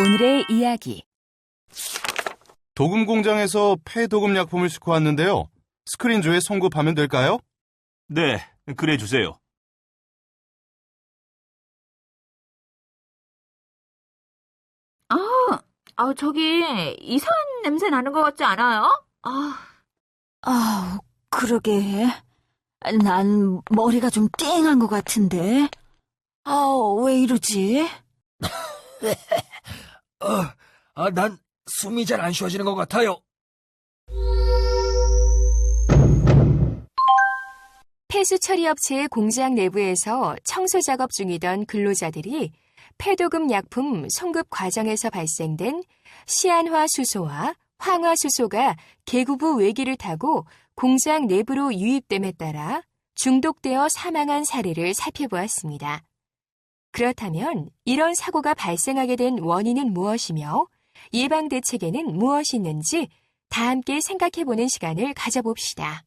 오늘의 이야기. 도금 공장에서 폐도금 약품을 싣고 왔는데요. 스크린조에 송급하면 될까요? 네, 그래 주세요. 아, 저기, 이상한 냄새 나는 것 같지 않아요? 아, 아, 그러게. 난 머리가 좀 띵한 것 같은데. 아, 왜 이러지? 어, 아, 난 숨이 잘 안 쉬어지는 것 같아요. 폐수 처리 업체의 공장 내부에서 청소 작업 중이던 근로자들이 폐도금 약품 송급 과정에서 발생된 시안화 수소와 황화 수소가 계구부 외기를 타고 공장 내부로 유입됨에 따라 중독되어 사망한 사례를 살펴보았습니다. 그렇다면 이런 사고가 발생하게 된 원인은 무엇이며 예방 대책에는 무엇이 있는지 다 함께 생각해보는 시간을 가져봅시다.